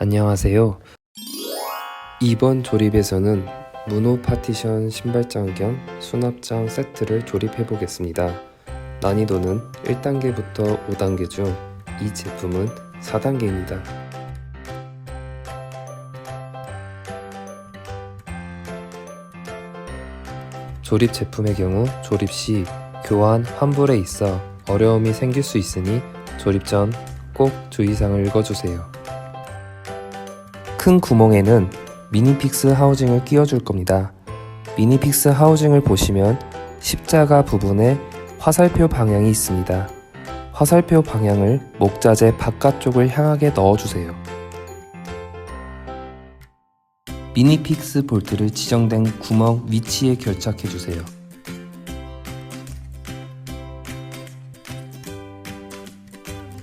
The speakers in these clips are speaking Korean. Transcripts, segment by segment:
안녕하세요. 이번 조립에서는 문호 파티션 신발장 겸 수납장 세트를 조립해 보겠습니다. 난이도는 1단계부터 5단계 중 이 제품은 4단계입니다. 조립 제품의 경우 조립 시 교환, 환불에 있어 어려움이 생길 수 있으니 조립 전 꼭 주의사항을 읽어주세요. 큰 구멍에는 미니픽스 하우징을 끼워줄 겁니다. 미니픽스 하우징을 보시면 십자가 부분에 화살표 방향이 있습니다. 화살표 방향을 목자재 바깥쪽을 향하게 넣어주세요. 미니픽스 볼트를 지정된 구멍 위치에 결착해주세요.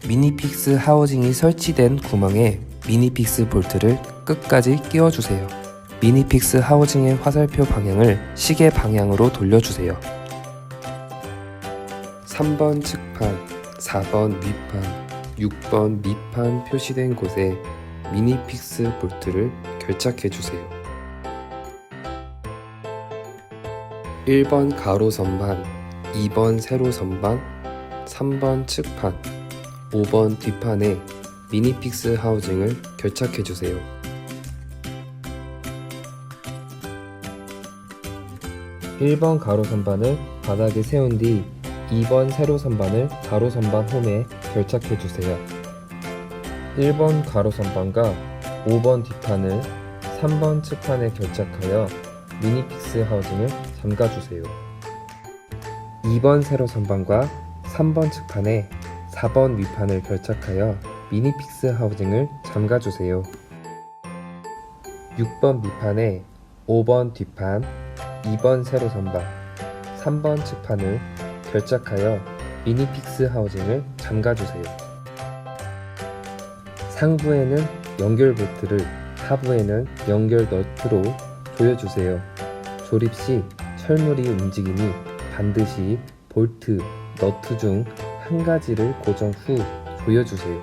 미니픽스 하우징이 설치된 구멍에 미니픽스 볼트를 끝까지 끼워주세요. 미니픽스 하우징의 화살표 방향을 시계 방향으로 돌려주세요. 3번 측판, 4번 윗판, 6번 밑판 표시된 곳에 미니픽스 볼트를 결착해주세요. 1번 가로 선반, 2번 세로 선반, 3번 측판, 5번 뒷판에 미니픽스 하우징을 결착해주세요. (1번) 가로 선반을 바닥에 세운 뒤 (2번) 세로 선반을 가로 선반 홈에 결착해 주세요. (1번) 가로 선반과 (5번) 뒷판을 (3번) 측판에 결착하여 미니픽스 하우징을 잠가 주세요. (2번) 세로 선반과 (3번) 측판에 4번 윗판을 결착하여 미니픽스 하우징을 잠가 주세요. 6번 밑판에 5번 뒷판, 2번 세로 선반, 3번 측판을 결착하여 미니픽스 하우징을 잠가주세요. 상부에는 연결 볼트를 하부에는 연결 너트로 조여주세요. 조립 시 철물이 움직이니 반드시 볼트, 너트 중 한 가지를 고정 후 조여주세요.